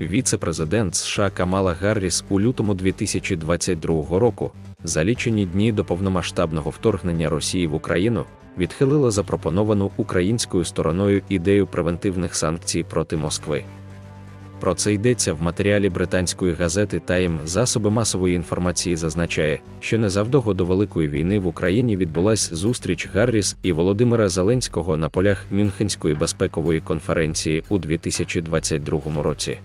Віце-президент США Камала Гарріс у лютому 2022 року, за лічені дні до повномасштабного вторгнення Росії в Україну, відхилила запропоновану українською стороною ідею превентивних санкцій проти Москви. Про це йдеться в матеріалі британської газети Тайм. Засоби масової інформації зазначає, що незавдовго до Великої війни в Україні відбулась зустріч Гарріс і Володимира Зеленського на полях Мюнхенської безпекової конференції у 2022 році.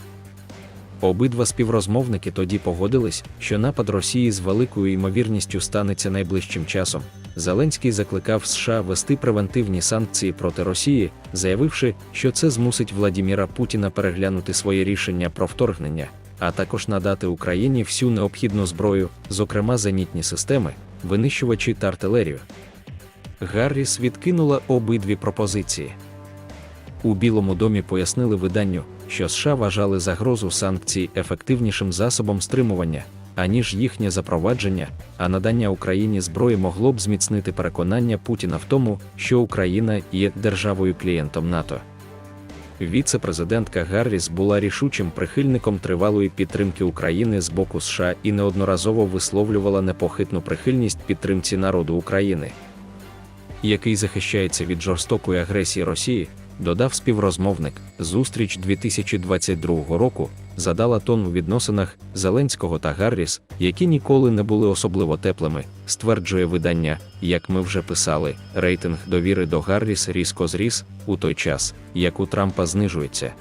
Обидва співрозмовники тоді погодились, що напад Росії з великою ймовірністю станеться найближчим часом. Зеленський закликав США вести превентивні санкції проти Росії, заявивши, що це змусить Владіміра Путіна переглянути своє рішення про вторгнення, а також надати Україні всю необхідну зброю, зокрема зенітні системи, винищувачі та артилерію. Гарріс відкинула обидві пропозиції. У Білому домі пояснили виданню, що США вважали загрозу санкцій ефективнішим засобом стримування, аніж їхнє запровадження, а надання Україні зброї могло б зміцнити переконання Путіна в тому, що Україна є державою клієнтом НАТО. Віце-президентка Гарріс була рішучим прихильником тривалої підтримки України з боку США і неодноразово висловлювала непохитну прихильність підтримці народу України, який захищається від жорстокої агресії Росії, додав співрозмовник. Зустріч 2022 року задала тон у відносинах Зеленського та Гарріс, які ніколи не були особливо теплими, стверджує видання, як ми вже писали, рейтинг довіри до Гарріс різко зріс у той час, як у Трампа знижується.